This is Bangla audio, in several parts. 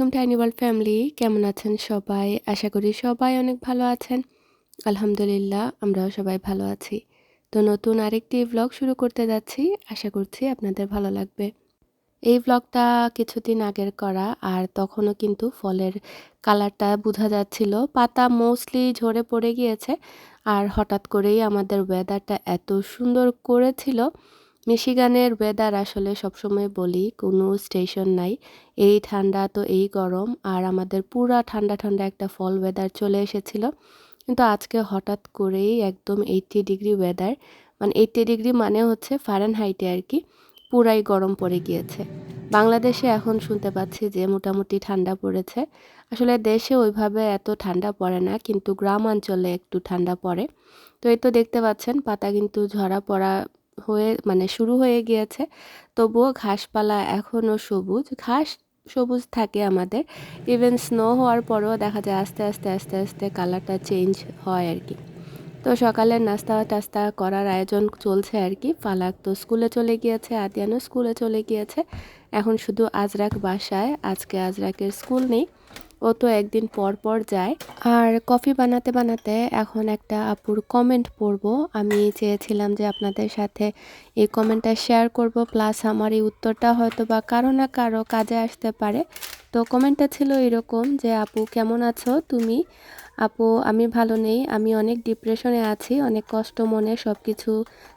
আলাইকুম টাইনি ওয়ার্ল্ড ফ্যামিলি। কেমন আছেন সবাই? আশা করি সবাই অনেক ভালো আছেন। আলহামদুলিল্লাহ, আমরাও সবাই ভালো আছি। তো নতুন আরেকটি ব্লগ শুরু করতে যাচ্ছি। আশা করছি আপনাদের ভালো লাগবে। এই ব্লগটা কিছুদিন আগের করা, আর তখনও কিন্তু ফলের কালারটা বোঝা যাচ্ছিল। পাতা মোস্টলি ঝরে পড়ে গিয়েছে, আর হঠাৎ করেই আমাদের ওয়েদারটা এত সুন্দর করেছিল মিশিগানের ওয়েদার আসলে সবসময় বলি, কোনো স্টেশন নাই। এই ঠান্ডা তো এই গরম, আর আমাদের পুরা ঠান্ডা ঠান্ডা একটা ফল ওয়েদার চলে এসেছিল। কিন্তু আজকে হঠাৎ করেই একদম এইটটি ডিগ্রি ওয়েদার মানে এইটটি ডিগ্রি মানে হচ্ছে ফারেন হাইটে আর কি, পুরাই গরম পড়ে গিয়েছে। বাংলাদেশে এখন শুনতে পাচ্ছি যে মোটামুটি ঠান্ডা পড়েছে। আসলে দেশে ওইভাবে এত ঠান্ডা পড়ে না, কিন্তু গ্রাম অঞ্চলে একটু ঠান্ডা পড়ে। তো এই তো দেখতে পাচ্ছেন, পাতা কিন্তু ঝরা পড়া হয়ে মানে শুরু হয়ে গিয়েছে। তবুও ঘাসপালা এখনও সবুজ। ঘাস সবুজ থাকে আমাদের। ইভেন স্নো হওয়ার পরেও দেখা যায় আস্তে আস্তে আস্তে আস্তে কালারটা চেঞ্জ হয় আর কি তো সকালের নাস্তা টাস্তা করার আয়োজন চলছে আর কি ফালাক তো স্কুলে চলে গিয়েছে, আদিয়ানও স্কুলে চলে গিয়েছে। এখন শুধু আজরাক বাসায়। আজকে আজরাকের স্কুল নেই। ও তো একদিন পর পর যায়। আর কফি বানাতে বানাতে এখন একটা আপুর কমেন্ট পড়ব। আমি চেয়েছিলাম যে আপনাদের সাথে এই কমেন্টটা শেয়ার করব প্লাস আমার এই উত্তরটা হয়তো বা কারও না কারও কাজে আসতে পারে। তো কমেন্টটা ছিল এরকম যে, আপু, কেমন আছো? তুমি? আপু, আমি ভালো নেই, আমি অনেক ডিপ্রেশনে আছি, অনেক কষ্ট মনে সব কিছু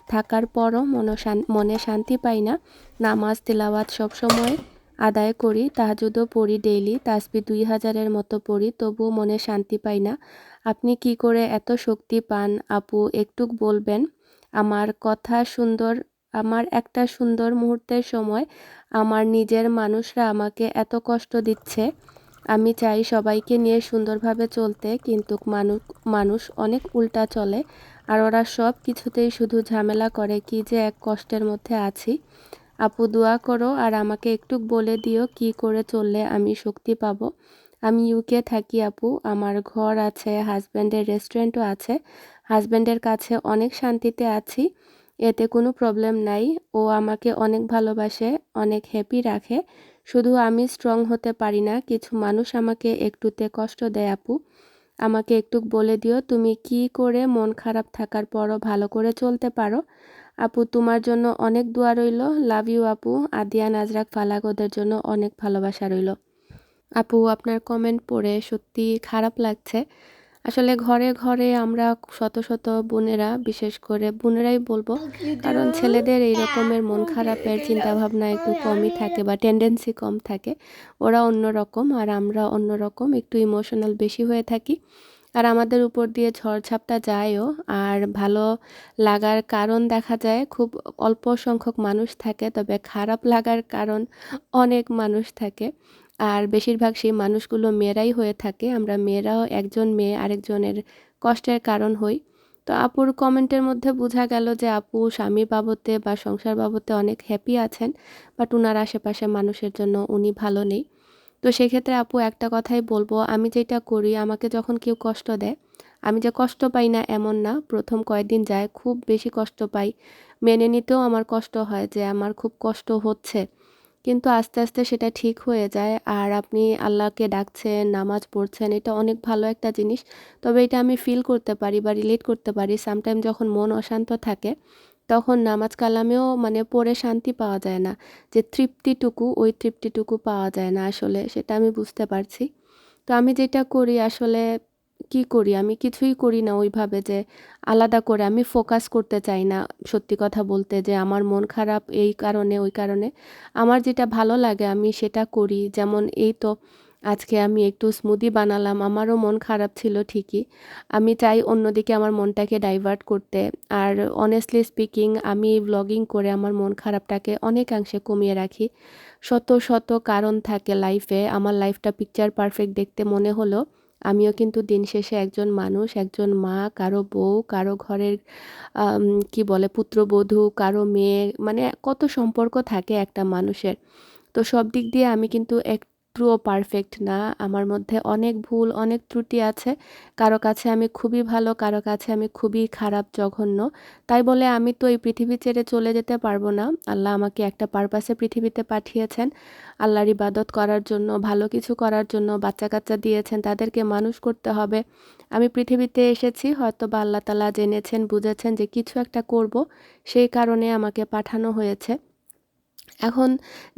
থাকার পরও মনে মনে শান্তি পাই না। নামাজ, তিলাওয়াত সবসময় আদায় করি, তাহাজুদও পড়ি ডেইলি তাসবি দুই হাজারের মতো পড়ি, তবুও মনে শান্তি পাই না। আপনি কি করে এত শক্তি পান? আপু, একটু বলবেন? আমার কথা সুন্দর, আমার একটা সুন্দর মুহূর্তের সময় আমার নিজের মানুষরা আমাকে এত কষ্ট দিচ্ছে। আমি চাই সবাইকে নিয়ে সুন্দরভাবে চলতে, কিন্তু মানুষ মানুষ অনেক উল্টা চলে, আর ওরা সব কিছুতেই শুধু ঝামেলা করে, কি যে এক কষ্টের মধ্যে আছি। আপু দোয়া করো আর আমাকে একটু বলে দিও কি করে চললে আমি শক্তি পাবো। আমি ইউকে থাকি আপু, আমার ঘর আছে হাজব্যান্ডের রেস্টুরেন্টও আছে। হাজব্যান্ডের কাছে অনেক শান্তিতে আছি, এতে কোনো প্রবলেম নাই। ও আমাকে অনেক ভালোবাসে, অনেক হ্যাপি রাখে। শুধু আমি স্ট্রং হতে পারি না, কিছু মানুষ আমাকে একটুতে কষ্ট দেয় আপু। আমাকে একটু বলে দিও তুমি কি করে মন খারাপ থাকার পরও ভালো করে চলতে পারো। আপু, তোমার জন্য অনেক দোয়া রইল। লাভ ইউ আপু। আদিয়া, নাজরাক, ফালাক, ওদের জন্য অনেক ভালোবাসা রইল। আপু, আপনার কমেন্ট পড়ে সত্যি খারাপ লাগছে। আসলে ঘরে ঘরে আমরা শত শত বোনেরা, বিশেষ করে বোনেরাই বলব, কারণ ছেলেদের এই রকমের মন খারাপের চিন্তাভাবনা একটু কমই থাকে বা টেন্ডেন্সি কম থাকে। ওরা অন্যরকম আর আমরা অন্যরকম, একটু ইমোশনাল বেশি হয়ে থাকি। আর আমাদের উপর দিয়ে ঝড়ঝাপটা যায়ও। আর ভালো লাগার কারণ দেখা যায়, খুব অল্প সংখ্যক মানুষ থাকে, তবে খারাপ লাগার কারণ অনেক মানুষ থাকে। আর বেশিরভাগ সেই মানুষগুলো মেয়েরাই হয়ে থাকে। আমরা মেয়েরাও একজন মেয়ে, আরেকজনের কষ্টের কারণ হই। তো আপুর কমেন্টের মধ্যে বোঝা গেল যে আপু স্বামী বাবদে বা সংসার বাবদে অনেক হ্যাপি আছেন বাট উনার আশেপাশে মানুষের জন্য উনি ভালো নেই। তো সেক্ষেত্রে আপু একটা কথাই বলব, আমি যেটা করি, আমাকে যখন কেউ কষ্ট দেয়, আমি যে কষ্ট পাই না এমন না, প্রথম কয়েকদিন যায়, খুব বেশি কষ্ট পাই। মেনে নিতেও আমার কষ্ট হয় যে আমার খুব কষ্ট হচ্ছে। কিন্তু আস্তে আস্তে সেটা ঠিক হয়ে যায় আর আপনি আল্লাহকে ডাকছেন, নামাজ পড়ছেন, এটা অনেক ভালো একটা জিনিস। তবে এটা আমি ফিল করতে পারি বা রিলেট করতে পারি। সামটাইম যখন মন অশান্ত থাকে তখন নামাজ কালামেও মানে পড়ে শান্তি পাওয়া যায় না, যে তৃপ্তিটুকু ওই তৃপ্তিটুকু পাওয়া যায় না আসলে, সেটা আমি বুঝতে পারছি। তো আমি যেটা করি আসলে কি করি? আমি কিছুই করি না ওইভাবে যে আলাদা করে, আমি ফোকাস করতে চাই না সত্যি কথা বলতে যে আমার মন খারাপ এই কারণে, ওই কারণে। আমার যেটা ভালো লাগে আমি সেটা করি, যেমন এই তো আজকে আমি একটু স্মুদি বানালাম, আমারও মন খারাপ ছিল ঠিকই। আমি চাই অন্যদিকে আমার মনটাকে ডাইভার্ট করতে। আর অনেস্টলি স্পিকিং আমি ব্লগিং করে আমার মন খারাপটাকে অনেকাংশে কমিয়ে রাখি। শত শত কারণ থাকে লাইফে আমার লাইফটা পিকচার পারফেক্ট দেখতে মনে হলো। আমিও কিন্তু দিন শেষে একজন মানুষ, একজন মা, কারও বউ, কারও ঘরের কি বলে, পুত্রবধূ, কারও মেয়ে মানে কত সম্পর্ক থাকে একটা মানুষের। তো সব দিক দিয়ে আমি কিন্তু এক একটুও পারফেক্ট না। আমার মধ্যে অনেক ভুল, অনেক ত্রুটি আছে। কারও কাছে আমি খুবই ভালো, কারও কাছে আমি খুবই খারাপ, জঘন্য। তাই বলে আমি তো এই পৃথিবী ছেড়ে চলে যেতে পারব না। আল্লাহ আমাকে একটা পারপাসে পৃথিবীতে পাঠিয়েছেন। আল্লাহর ইবাদত করার জন্য, ভালো কিছু করার জন্য বাচ্চা কাচ্চা দিয়েছেন, তাদেরকে মানুষ করতে হবে। আমি পৃথিবীতে এসেছি হয়তো বা আল্লাহ তালা জেনেছেন, বুঝেছেন যে কিছু একটা করব। সেই কারণে আমাকে পাঠানো হয়েছে। এখন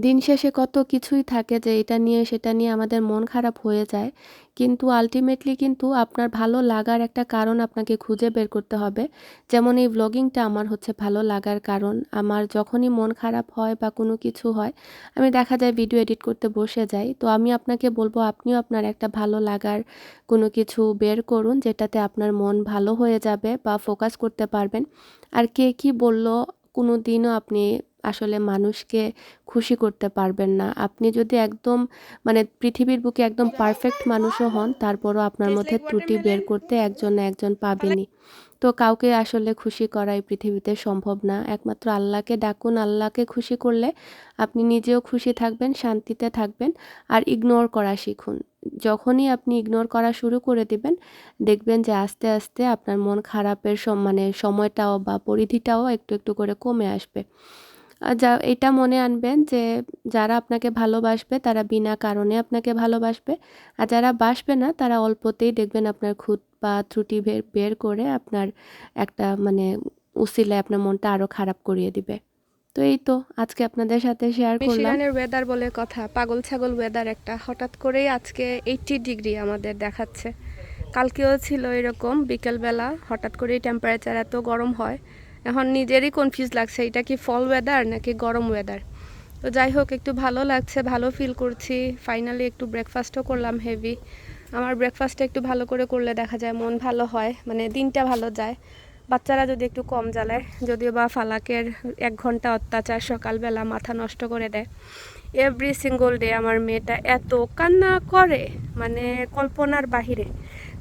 দিন শেষে কত কিছুই থাকে যে এটা নিয়ে সেটা নিয়ে আমাদের মন খারাপ হয়ে যায়। কিন্তু আলটিমেটলি কিন্তু আপনার ভালো লাগার একটা কারণ আপনাকে খুঁজে বের করতে হবে। যেমন এই ব্লগিংটা আমার হচ্ছে ভালো লাগার কারণ। আমার যখনই মন খারাপ হয় বা কোনো কিছু হয়, আমি দেখা যায় ভিডিও এডিট করতে বসে যাই। তো আমি আপনাকে বলব, আপনিও আপনার একটা ভালো লাগার কোনো কিছু বের করুন যেটাতে আপনার মন ভালো হয়ে যাবে বা ফোকাস করতে পারবেন। আর কে কি বলল কোনো দিনও আপনি আসলে মানুষকে খুশি করতে পারবেন না। আপনি যদি একদম মানে পৃথিবীর বুকে একদম পারফেক্ট মানুষও হন তারপরও আপনার মধ্যে ত্রুটি বের করতে একজন না একজন পাবেনই। তো কাউকে আসলে খুশি করা এই পৃথিবীতে সম্ভব না। একমাত্র আল্লাহকে ডাকুন, আল্লাহকে খুশি করলে আপনি নিজেও খুশি থাকবেন, শান্তিতে থাকবেন আর ইগনোর করা শিখুন। যখনই আপনি ইগনোর করা শুরু করে দিবেন, দেখবেন যে আস্তে আস্তে আপনার মন খারাপের মানে সময়টাও বা পরিধিটাও একটু একটু করে কমে আসবে। যা এটা মনে আনবেন যে যারা আপনাকে ভালোবাসবে তারা বিনা কারণে আপনাকে ভালোবাসবে। আর যারা বাসবে না তারা অল্পতেই দেখবেন আপনার খুঁত বা ত্রুটি বের বের করে আপনার একটা মানে উসিলায় আপনার মনটা আরও খারাপ করিয়ে দিবে। তো এই তো আজকে আপনাদের সাথে শেয়ার করলাম। মিশিগানের ওয়েদার বলে কথা পাগল ছাগল ওয়েদার একটা। হঠাৎ করেই আজকে এইটটি ডিগ্রি আমাদের দেখাচ্ছে। কালকেও ছিল এরকম বিকেলবেলা হঠাৎ করেই টেম্পারেচার এত গরম হয়। এখন নিজেরই কনফিউজ লাগছে, এটা কি ফল ওয়েদার নাকি গরম ওয়েদার তো যাই হোক, একটু ভালো লাগছে, ভালো ফিল করছি। ফাইনালি একটু ব্রেকফাস্টও করলাম হেভি আমার ব্রেকফাস্টটা একটু ভালো করে করলে দেখা যায় মন ভালো হয় মানে দিনটা ভালো যায়। বাচ্চারা যদি একটু কম জ্বালায়, যদিও বা ফালাকের এক ঘণ্টা অত্যাচার সকালবেলা মাথা নষ্ট করে দেয়। এভরি সিঙ্গল ডে আমার মেয়েটা এত কান্না করে মানে কল্পনার বাহিরে।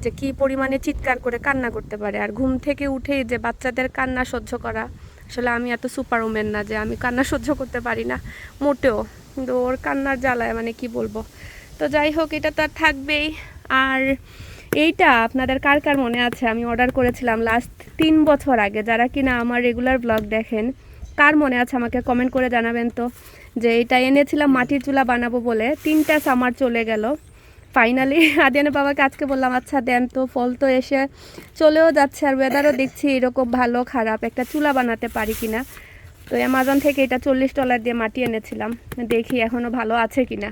যে কি পরিমাণে চিৎকার করে কান্না করতে পারে। আর ঘুম থেকে উঠেই যে বাচ্চাদের কান্না সহ্য করা, আসলে আমি এত সুপার ওমেন না যে আমি কান্না সহ্য করতে পারি না, মোটেও। কিন্তু ওর কান্নার জ্বালায় মানে কি বলব। তো যাই হোক, এটা তো আর থাকবেই। আর এইটা আপনাদের কার কার মনে আছে? আমি অর্ডার করেছিলাম লাস্ট তিন বছর আগে। যারা কিনা আমার রেগুলার ব্লগ দেখেন, কার মনে আছে আমাকে কমেন্ট করে জানাবেন তো? যে এটা এনেছিলাম মাটির চুলা বানাবো বলে, তিনটা সামার চলে গেল। ফাইনালি আদিয়ানের বাবাকে আজকে বললাম আচ্ছা দেন তো, ফল তো এসে চলেও যাচ্ছে আর ওয়েদারও দেখছি এরকম ভালো, খারাপ, একটা চুলা বানাতে পারি কিনা? তো অ্যামাজন থেকে এটা চল্লিশ ডলার দিয়ে মাটি এনেছিলাম, দেখি এখনও ভালো আছে কিনা।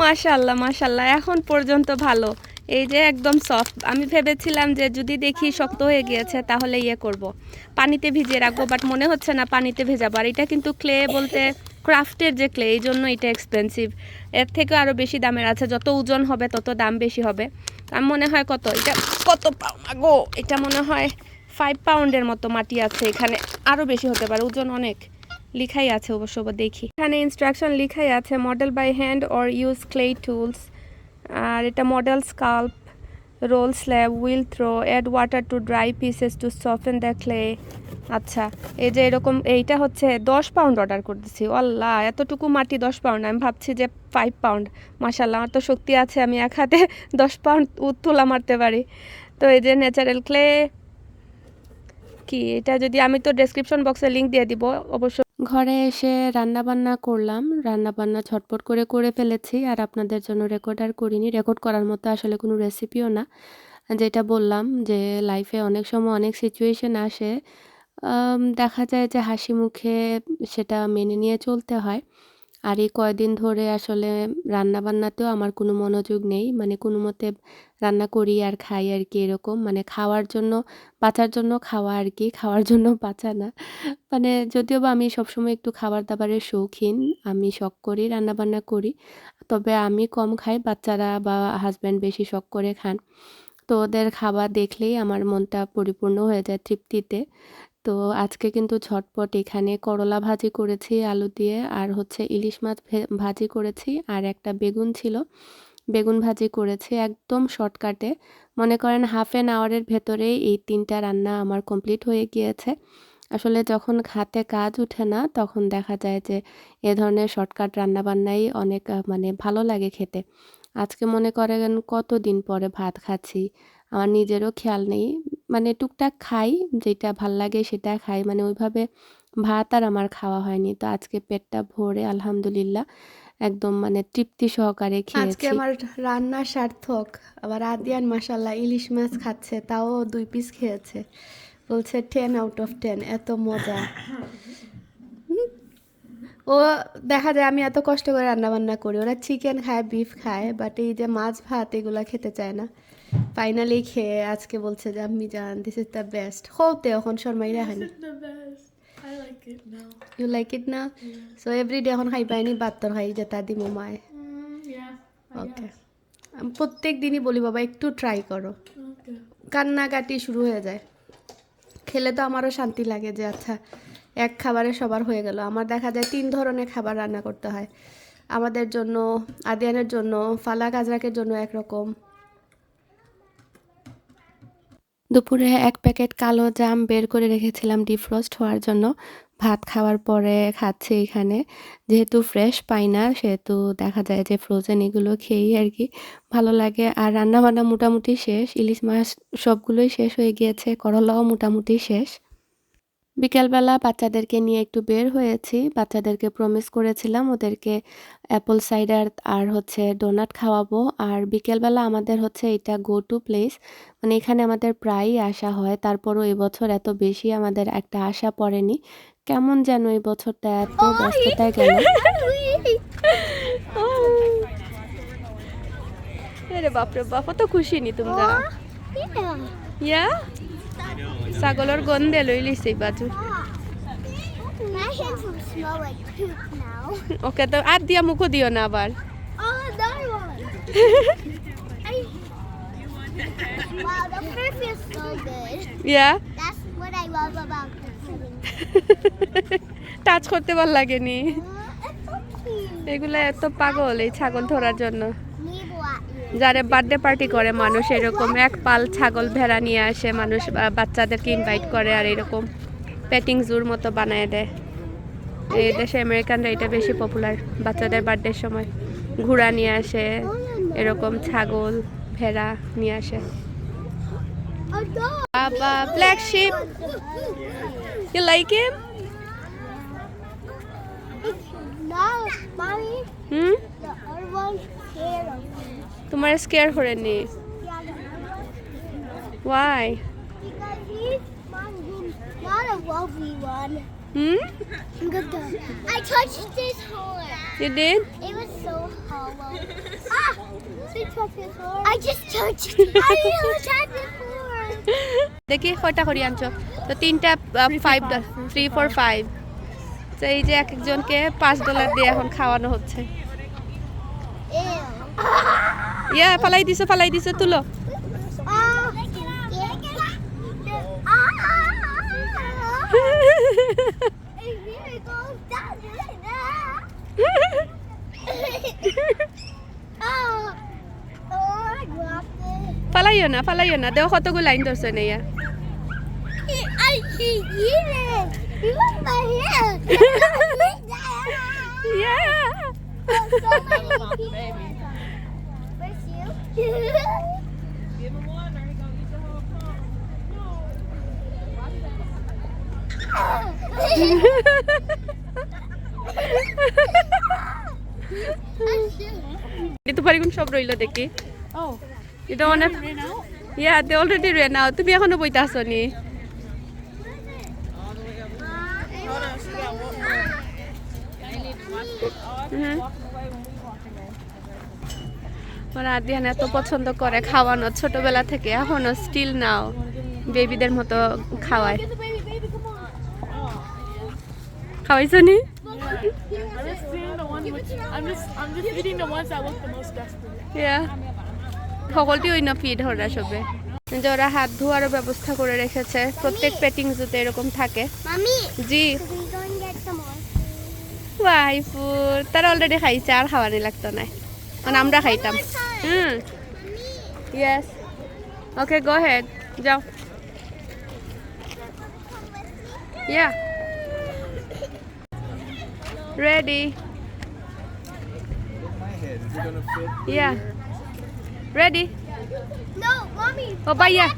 মাশাল্লাহ মাশাল্লাহ এখন পর্যন্ত ভালো। এই যে একদম সফট আমি ভেবেছিলাম যে যদি দেখি শক্ত হয়ে গিয়েছে, তাহলে ইয়ে করব। পানিতে ভিজিয়ে রাখব বাট মনে হচ্ছে না পানিতে ভেজাবো। আর এটা কিন্তু ক্লে বলতে ক্রাফটের যে ক্লে, এই জন্য এটা এক্সপেন্সিভ এর থেকে আরও বেশি দামের আছে, যত ওজন হবে তত দাম বেশি হবে। আমার মনে হয় কত? এটা কত পাউন্ড? গো এটা মনে হয় ফাইভ পাউন্ডের মতো মাটি আছে এখানে। আরও বেশি হতে পারে, ওজন অনেক। লিখাই আছে অবশ্য দেখি। এখানে ইনস্ট্রাকশন লিখাই আছে model by hand or use clay tools আর এটা model sculpt roll slab will throw add water to dry pieces to soften the clay আচ্ছা এই যে এরকম এইটা হচ্ছে দশ পাউন্ড অর্ডার করতেছি। আল্লাহ এতটুকু মাটি দশ পাউন্ড আমি ভাবছি যে ফাইভ পাউন্ড মাসাল্লাহ আমার তো শক্তি আছে, আমি এক হাতে দশ পাউন্ড তুলা মারতে পারি। তো এই যে ন্যাচারাল ক্লে কি? এটা যদি আমি তো ডেসক্রিপশন বক্সে লিঙ্ক দিয়ে দিব অবশ্য ঘরে এসে রান্নাবান্না করলাম। রান্নাবান্না ঝটপট করে করে ফেলেছি আর আপনাদের জন্য রেকর্ড আর করিনি। রেকর্ড করার মতো আসলে কোনো রেসিপিও না। যেটা বললাম যে লাইফে অনেক সময় অনেক সিচুয়েশন আসে। দেখা যায় যে হাসি মুখে সেটা মেনে নিয়ে চলতে হয়। আর এই কয়দিন ধরে আসলে রান্নাবান্নাতেও আমার কোনো মনোযোগ নেই। মানে কোনো মতে রান্না করি আর খাই আর কি এরকম। মানে খাওয়ার জন্য, বাঁচার জন্য খাওয়া আর কি, খাওয়ার জন্য বাঁচা না। মানে যদিও বা আমি সবসময় একটু খাবার দাবারের শৌখিন, আমি শখ করি রান্নাবান্না করি। তবে আমি কম খাই, বাচ্চারা বা হাজব্যান্ড বেশি শখ করে খান। তো ওদের খাবার দেখলেই আমার মনটা পরিপূর্ণ হয়ে যায় তৃপ্তিতে। তো আজকে কিন্তু ঝটপট এখানে করলা ভাজি করেছি, আলু দিয়ে, আর হচ্ছে ইলিশ মাছ ভাজি করেছি, আর একটা বেগুন ছিল বেগুন ভাজি করেছি একদম শর্টকাটে মনে করেন হাফ অ্যান আওয়ারের ভেতরেই এই তিনটা রান্না আমার কমপ্লিট হয়ে গিয়েছে আসলে যখন হাতে কাজ উঠে না, তখন দেখা যায় যে এ ধরনের শর্টকাট রান্নাবান্নাই অনেক মানে ভালো লাগে খেতে। আজকে মনে করেন কতদিন পরে ভাত খাচ্ছি। আমার নিজেরও খেয়াল নেই। মানে টুকটাক খাই, যেটা ভাল্লাগে সেটা খাই। মানে ওইভাবে ভাত আর আমার খাওয়া হয়নি। তো আজকে পেটটা ভরে আলহামদুলিল্লাহ একদম মানে তৃপ্তি সহকারে আজকে খেয়েছি। আমার রান্না সার্থক আবার আদিয়ান মাসাল্লাহ ইলিশ মাছ খাচ্ছে তাও দুই পিস খেয়েছে বলছে টেন আউট অফ টেন এত মজা ও দেখা যায় আমি এত কষ্ট করে রান্না বান্না করি ওরা চিকেন খায় বিফ খায় বাট এই যে মাছ ভাত এগুলা খেতে চায় না ফাইনালি খেয়ে আজকে বলছে যে আমি জান দিস ইজ দ্য বেস্ট হতে এখন শর্মাই রাখানি. ইউ লাইক ইট না সো এভরিডে এখন খাই পাইনি বাত্তর খাই যেটা দিব মায় Mm, ওকে আমি প্রত্যেক দিনই বলি বাবা একটু ট্রাই করো. কান্নাকাটি শুরু হয়ে যায়। খেলে তো আমারও শান্তি লাগে যে আচ্ছা এক খাবারে সবার হয়ে গেল। আমার দেখা যায় তিন ধরনের খাবার রান্না করতে হয়। আমাদের জন্য আদিয়ানের জন্য ফালা আজরাকের জন্য একরকম। দুপুরে এক প্যাকেট কালো জাম বের করে রেখেছিলাম ডিফ্রস্ট হওয়ার জন্য। ভাত খাওয়ার পরে খাচ্ছি এখানে। যেহেতু ফ্রেশ পাই না, সেহেতু দেখা যায় যে ফ্রোজেন এগুলো খেয়েই আর কি ভালো লাগে। আর রান্নাবান্না মোটামুটি শেষ। ইলিশ মাছ সবগুলোই শেষ হয়ে গিয়েছে। করলাও মোটামুটি শেষ। বিকেলবেলা বাচ্চাদেরকে নিয়ে একটু বের হয়েছি। বাচ্চাদেরকে প্রমিস করেছিলাম ওদেরকে অ্যাপল সাইডার আর হচ্ছে ডোনাট খাওয়াবো। আর বিকেলবেলা আমাদের হচ্ছে এটা গো টু প্লেস। মানে এখানে আমাদের প্রায়ই আসা হয়। তারপরও এবছর এত বেশি আমাদের একটা আশা পড়েনি। কেমন যেন এই বছরটা এত ব্যস্ততায় গেল। আরে বাপরে বাপ তো খুশি নি তোমরা ইয়া ছাগলের গন্ধে লই লিছে বাজু. ওকে তো আর দিয়া মুখো দিও না আবার Oh. Wow, the fur feels so good. Yeah That's what I love about the feeling. Touch করতে ভালো লাগেনি Oh. এগুলা এত পাগল এই ছাগল ধরার জন্য. যারা বার্থডে পার্টি করে মানুষ এরকম এক পাল ছাগল ভেড়া নিয়ে আসে মানুষ বাচ্চাদেরকে ইনভাইট করে আর এরকম পেটিং জুর মতো বানায় দেয়। এই দেশে আমেরিকানরা এটা বেশি পপুলার বাচ্চাদের বার্থডের সময়। ঘোড়া নিয়ে আসে এরকম ছাগল ভেড়া নিয়ে আসে। A baa baa black sheep you like him No, mommy, hmm the other one's me. তোমার স্কেয়ার করে নি ওয়াই দেখি কয়টা করে আনছো? তো তিনটা five dollar three four five তো এই যে এক একজনকে পাঁচ ডলার দিয়ে এখন খাওয়ানো হচ্ছে। That. Oh! Oh, I dropped it. ফালাইও না ফালাইও না দেও কতগুলো লাইন ধরছো না ইয়া He, এখন সব রইল দেখি এটা অনেক? ইয়া দে অলরেডি রে নাও তুমি এখনও বইতে আসো নি হুম। ওরা আদিয়ান এত পছন্দ করে খাওয়ানো ছোটবেলা থেকে এখনও স্টিল নাও বেবিদের মতো খাওয়ায়. খাওয়াইছো নি? সকলটি না ফিড ওরা সবে। যে ওরা হাত ধোয়ারও ব্যবস্থা করে রেখেছে প্রত্যেক পেটিং জুতে এরকম থাকে। জি? ওয়াইফুর তারা অলরেডি খাইছে আর খাওয়ানি লাগতো না। মানে আমরা খাইতাম। Mm. Yes. Okay, go ahead. Go. Yeah. Ready. Head, yeah. Here? Ready? No, mommy. Oh, Baya.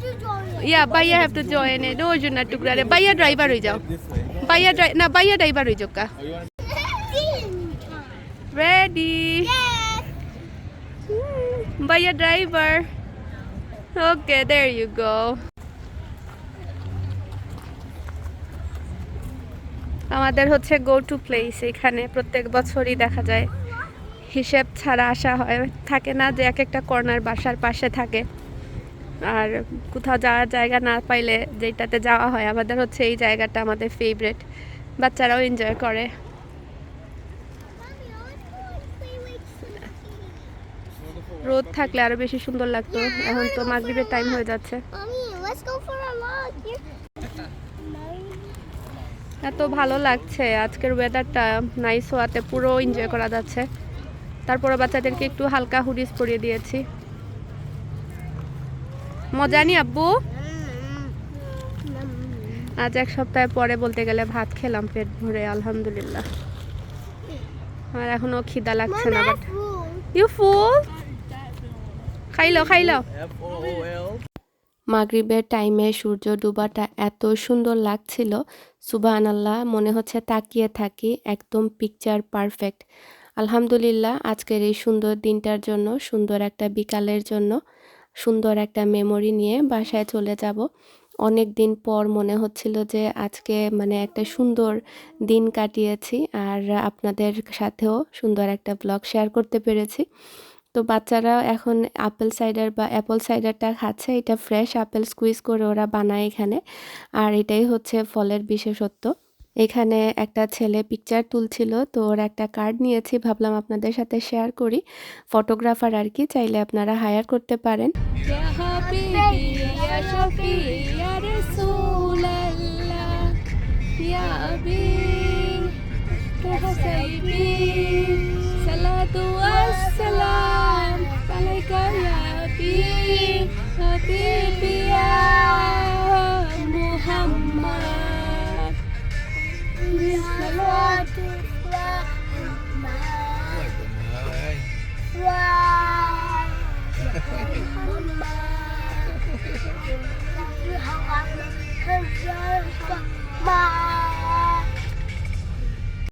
Yeah, Baya have to join it. No, you not to grab it. Baya driver is out. Baya driver. No, Baya driver is okay. Ready. Yeah. You wanna Ready. Yes. Baya driver. Okay, there you go. আমাদের হচ্ছে গো টু প্লেস এখানে প্রত্যেক বছরই দেখা যায় হিসেব ছাড়া আসা হয় থাকে না যে এক একটা কর্নার বাসার পাশে থাকে আর কোথাও যাওয়ার জায়গা না পাইলে যেটাতে যাওয়া হয় আমাদের হচ্ছে এই জায়গাটা আমাদের ফেভারেট বাচ্চারাও এনজয় করে Mommy, I want to go and play with some রোদ থাকলে আরও বেশি সুন্দর লাগতো। এখন তো মাগরিবের টাইম হয়ে যাচ্ছে. এত ভালো লাগছে। আজকের ওয়েদারটা নাইস হওয়াতে পুরো এনজয় করা যাচ্ছে। তারপরে বাচ্চাদেরকে একটু হালকা হুডিস পরিয়ে দিয়েছি। মজা নি আব্বু? আজ এক সপ্তাহ পরে বলতে গেলে ভাত খেলাম পেট ভরে আলহামদুলিল্লাহ। আমার এখনও খিদা লাগছে না বাট ইউ ফুল খাইলো খাইলো? মাগরিবের টাইমে সূর্য ডুবাটা এত সুন্দর লাগছিল সুবাহান আল্লাহ মনে হচ্ছে তাকিয়ে থাকি, একদম পিকচার পারফেক্ট আলহামদুলিল্লাহ, আজকের এই সুন্দর দিনটার জন্য, সুন্দর একটা বিকালের জন্য, সুন্দর একটা মেমোরি নিয়ে বাসায় চলে যাব। অনেক দিন পর মনে হচ্ছিল যে আজকে মানে একটা সুন্দর দিন কাটিয়েছি, আর আপনাদের সাথেও সুন্দর একটা ব্লগ শেয়ার করতে পেরেছি। তো বাচ্চারা এখন আপেল সাইডার বা অ্যাপল সাইডারটা খাচ্ছে, এটা ফ্রেশ আপেল স্কুইজ করে ওরা বানায় এখানে। আর এটাই হচ্ছে ফলের বিশেষত্ব। এখানে একটা ছেলে পিকচার তুলছিল, তো ওর একটা কার্ড নিয়েছি, ভাবলাম আপনাদের সাথে শেয়ার করি। ফটোগ্রাফার আর কি, চাইলে আপনারা হায়ার করতে পারেন।